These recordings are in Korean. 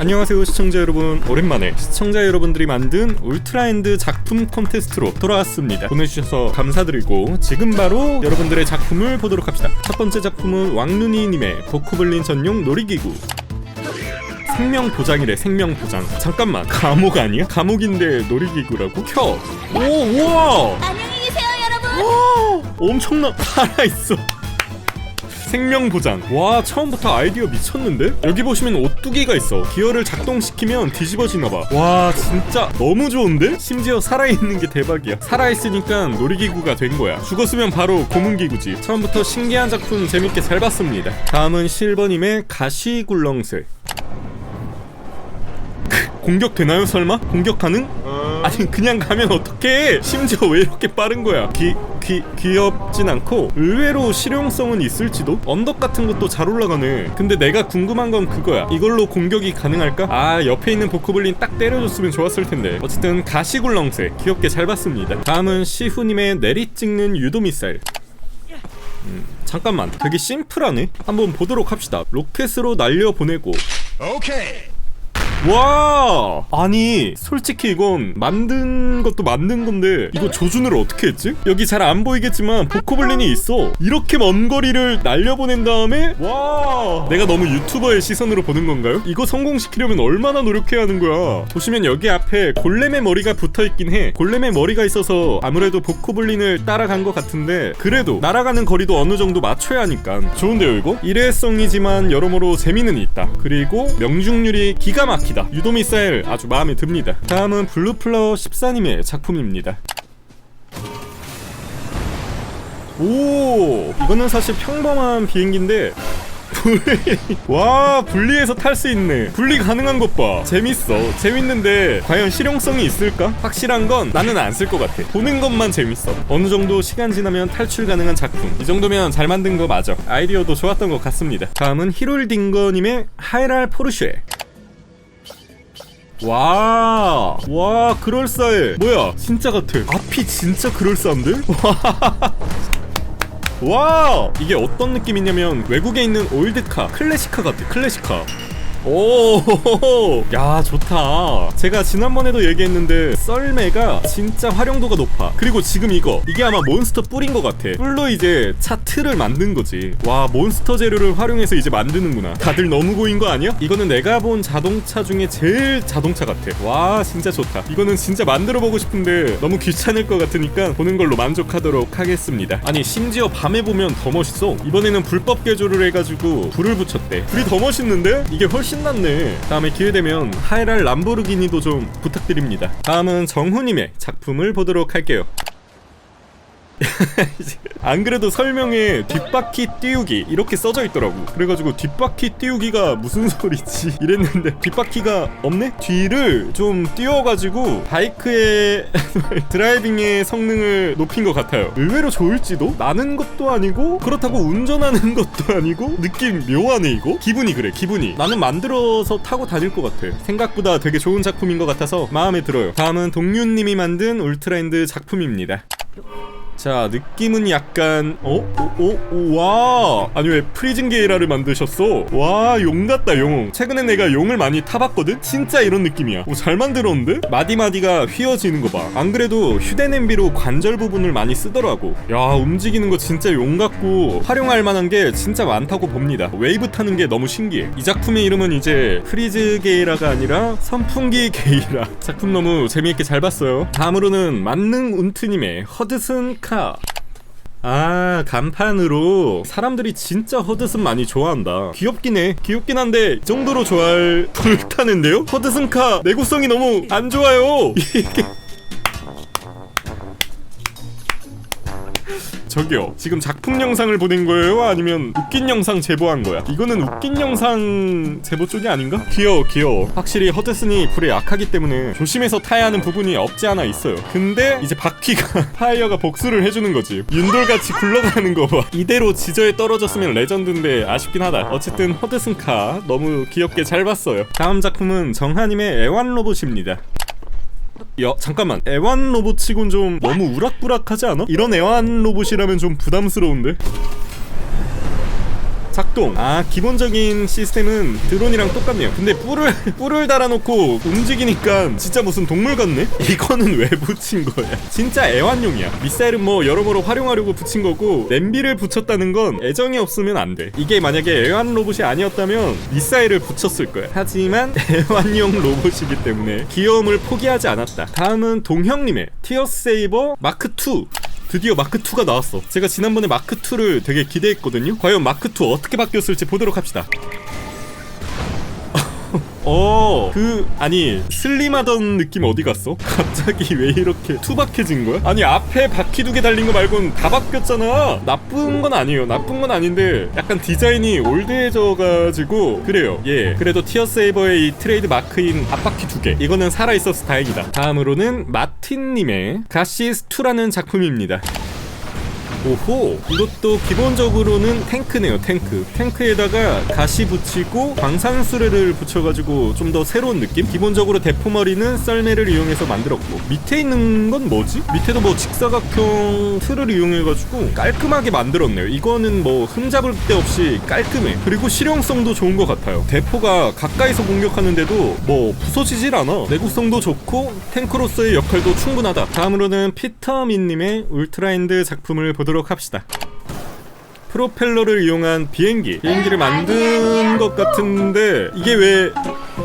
안녕하세요 시청자 여러분 오랜만에 시청자 여러분들이 만든 울트라엔드 작품 콘테스트로 돌아왔습니다 보내주셔서 감사드리고 지금 바로 여러분들의 작품을 보도록 합시다 첫 번째 작품은 왕눈이님의 보코블린 전용 놀이기구 생명 보장이래 생명 보장 잠깐만 감옥 아니야? 감옥인데 놀이기구라고? 켜! 오 우와! 안녕히 계세요, 여러분. 오, 엄청나 살아있어 생명 보장. 와 처음부터 아이디어 미쳤는데? 여기 보시면 오뚜기가 있어. 기어를 작동시키면 뒤집어지나봐. 와 진짜 너무 좋은데? 심지어 살아있는 게 대박이야. 살아있으니까 놀이기구가 된 거야. 죽었으면 바로 고문기구지. 처음부터 신기한 작품 재밌게 잘 봤습니다. 다음은 실버님의 가시굴렁쇠. 공격 되나요 설마? 공격 가능? 아니 그냥 가면 어떡해? 심지어 왜 이렇게 빠른 거야? 귀, 귀, 귀엽진 않고 의외로 실용성은 있을지도? 언덕 같은 것도 잘 올라가네. 근데 내가 궁금한 건 그거야. 이걸로 공격이 가능할까? 아 옆에 있는 보코블린 딱 때려줬으면 좋았을 텐데. 어쨌든 가시굴렁쇠 귀엽게 잘 봤습니다. 다음은 시후님의 내리 찍는 유도미사일. 음, 잠깐만. 되게 심플하네? 한번 보도록 합시다. 로켓으로 날려보내고. Okay. 와 아니 솔직히 이건 만든 것도 만든 건데 이거 조준을 어떻게 했지? 여기 잘 안 보이겠지만 보코블린이 있어. 이렇게 먼 거리를 날려보낸 다음에 와 내가 너무 유튜버의 시선으로 보는 건가요? 이거 성공시키려면 얼마나 노력해야 하는 거야? 보시면 여기 앞에 골렘의 머리가 붙어있긴 해. 골렘의 머리가 있어서 아무래도 보코블린을 따라간 것 같은데 그래도 날아가는 거리도 어느 정도 맞춰야 하니까. 좋은데요 이거? 일회성이지만 여러모로 재미는 있다. 그리고 명중률이 기가 막히 다. 유도미사일 아주 마음에 듭니다. 다음은 블루플라워 14님의 작품입니다. 오 이거는 사실 평범한 비행기인데 와 분리해서 탈 수 있네. 분리 가능한 것봐. 재밌어. 재밌는데 과연 실용성이 있을까? 확실한 건 나는 안 쓸 것 같아. 보는 것만 재밌어. 어느 정도 시간 지나면 탈출 가능한 작품. 이 정도면 잘 만든 거 맞아. 아이디어도 좋았던 것 같습니다. 다음은 히롤딩거님의 하이랄 포르쉐 와, 와, 그럴싸해. 뭐야, 진짜 같아. 앞이 진짜 그럴싸한데? 와. 와 이게 어떤 느낌이냐면 외국에 있는 올드카 클래식카 같아 클래식카 오, 야 좋다. 제가 지난번에도 얘기했는데 썰매가 진짜 활용도가 높아. 그리고 지금 이거 이게 아마 몬스터 뿔인 것 같아. 뿔로 이제 차 틀을 만든 거지. 와 몬스터 재료를 활용해서 이제 만드는구나. 다들 너무 고인 거 아니야? 이거는 내가 본 자동차 중에 제일 자동차 같아. 와 진짜 좋다. 이거는 진짜 만들어 보고 싶은데 너무 귀찮을 것 같으니까 보는 걸로 만족하도록 하겠습니다. 아니 심지어 밤에 보면 더 멋있어. 이번에는 불법 개조를 해가지고 불을 붙였대. 불이 더 멋있는데? 이게 훨씬 낫네. 다음에 기회 되면 하이랄 람보르기니도 좀 부탁드립니다. 다음은 정훈님의 작품을 보도록 할게요. 안 그래도 설명에 뒷바퀴 띄우기 이렇게 써져 있더라고. 그래가지고 뒷바퀴 띄우기가 무슨 소리지? 이랬는데 뒷바퀴가 없네? 뒤를 좀 띄워가지고 바이크의 드라이빙의 성능을 높인 것 같아요. 의외로 좋을지도? 나는 것도 아니고 그렇다고 운전하는 것도 아니고 느낌 묘하네 이거? 기분이 그래 기분이. 나는 만들어서 타고 다닐 것 같아. 생각보다 되게 좋은 작품인 것 같아서 마음에 들어요. 다음은 동윤님이 만든 울트라엔드 작품입니다 자 느낌은 약간 어? 오, 오, 오, 와! 아니 왜 프리즌 게이라를 만드셨어? 와 용 같다 용. 최근에 내가 용을 많이 타봤거든? 진짜 이런 느낌이야. 오 잘 만들었는데? 마디마디가 휘어지는 거봐안 그래도 휴대냄비로 관절 부분을 많이 쓰더라고. 야 움직이는 거 진짜 용 같고 활용할 만한 게 진짜 많다고 봅니다. 웨이브 타는 게 너무 신기해. 이 작품의 이름은 이제 프리즈 게이라가 아니라 선풍기 게이라. 작품 너무 재미있게 잘 봤어요. 다음으로는 만능 운트님의 허드슨 카 아 간판으로 사람들이 진짜 허드슨 많이 좋아한다. 귀엽긴 해. 귀엽긴 한데 이 정도로 좋아할 불타는데요? 허드슨 카 내구성이 너무 안 좋아요 저기요. 지금 작품 영상을 보낸 거예요? 아니면 웃긴 영상 제보한 거야? 이거는 웃긴 영상 제보 쪽이 아닌가? 귀여워 귀여워. 확실히 허드슨이 불에 약하기 때문에 조심해서 타야 하는 부분이 없지 않아 있어요. 근데 이제 바퀴가 파이어가 복수를 해주는 거지. 윤돌같이 굴러가는 거봐. 이대로 지저에 떨어졌으면 레전드인데 아쉽긴 하다. 어쨌든 허드슨 카 너무 귀엽게 잘 봤어요. 다음 작품은 정하님의 애완 로봇입니다 야 잠깐만 애완 로봇치곤 좀 너무 우락부락하지 않아? 이런 애완 로봇이라면 좀 부담스러운데 작동. 아 기본적인 시스템은 드론이랑 똑같네요. 근데 뿔을 뿔을 달아놓고 움직이니까 진짜 무슨 동물 같네? 이거는 왜 붙인 거야? 진짜 애완용이야. 미사일은 뭐 여러모로 활용하려고 붙인 거고 냄비를 붙였다는 건 애정이 없으면 안돼. 이게 만약에 애완 로봇이 아니었다면 미사일을 붙였을 거야. 하지만 애완용 로봇이기 때문에 귀여움을 포기하지 않았다. 다음은 동형님의 티어스 세이버 마크2 드디어 마크2가 나왔어. 제가 지난번에 마크2를 되게 기대했거든요. 과연 마크2 어떻게 바뀌었을지 보도록 합시다. 어, 그, 아니, 슬림하던 느낌 어디 갔어? 갑자기 왜 이렇게 투박해진 거야? 아니, 앞에 바퀴 두 개 달린 거 말고는 다 바뀌었잖아. 나쁜 건 아니에요. 나쁜 건 아닌데, 약간 디자인이 올드해져가지고, 그래요. 예. 그래도 티어 세이버의 이 트레이드 마크인 앞바퀴 두 개. 이거는 살아있어서 다행이다. 다음으로는 마틴님의 가시스2라는 작품입니다. 오호 이것도 기본적으로는 탱크네요 탱크. 탱크에다가 가시 붙이고 광산수레를 붙여가지고 좀 더 새로운 느낌? 기본적으로 대포머리는 썰매를 이용해서 만들었고. 밑에 있는 건 뭐지? 밑에도 뭐 직사각형 틀을 이용해가지고 깔끔하게 만들었네요. 이거는 뭐 흠잡을 데 없이 깔끔해. 그리고 실용성도 좋은 것 같아요. 대포가 가까이서 공격하는데도 뭐 부서지질 않아. 내구성도 좋고 탱크로서의 역할도 충분하다. 다음으로는 피터민님의 울트라인드 작품을 보도록 합시다 프로펠러를 이용한 비행기 비행기를 만든 것 같은데 이게 왜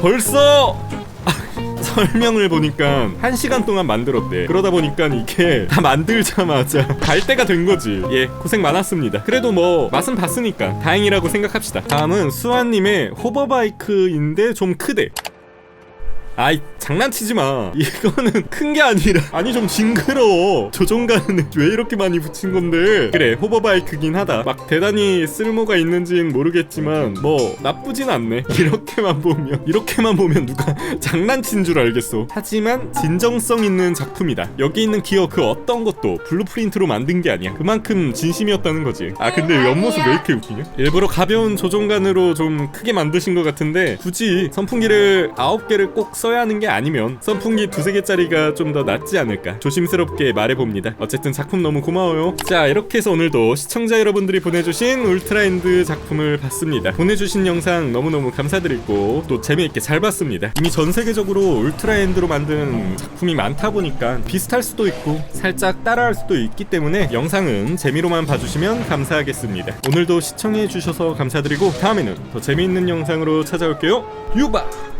벌써 설명을 보니까 한 시간 동안 만들었대. 그러다 보니까 이게 다 만들자마자 갈 때가 된 거지. 예, 고생 많았습니다. 그래도 뭐 맛은 봤으니까 다행이라고 생각합시다. 다음은 수아님의 호버바이크인데 좀 크대. 아이 장난치지 마. 이거는 큰 게 아니라. 아니 좀 징그러워. 조종가는 왜 이렇게 많이 붙인 건데? 그래 호버바이크긴 하다. 막 대단히 쓸모가 있는지는 모르겠지만 뭐 나쁘진 않네. 이렇게만 보면 이렇게만 보면 누가 장난친 줄 알겠어. 하지만 진정성 있는 작품이다. 여기 있는 기어 그 어떤 것도 블루프린트로 만든 게 아니야. 그만큼 진심이었다는 거지. 아 근데 옆모습 왜 이렇게 웃기냐? 일부러 가벼운 조종간으로 좀 크게 만드신 것 같은데 굳이 선풍기를 9개를 꼭 써야 하는 게 아니면 선풍기 두세 개짜리가 좀 더 낫지 않을까? 조심스럽게 말해봅니다. 어쨌든 작품 너무 고마워요. 자 이렇게 해서 오늘도 시청자 여러분들이 보내주신 울트라인드 작품을 봤습니다. 보내주신 영상 너무너무 감사드리고 또 재미있게 잘 봤습니다. 이미 전 세계적으로 울트라인드로 만든 작품이 많다 보니까 비슷할 수도 있고 살짝 따라할 수도 있기 때문에 영상은 재미로만 봐주시면 감사하겠습니다. 오늘도 시청해주셔서 감사드리고 다음에는 더 재미있는 영상으로 찾아올게요. 유바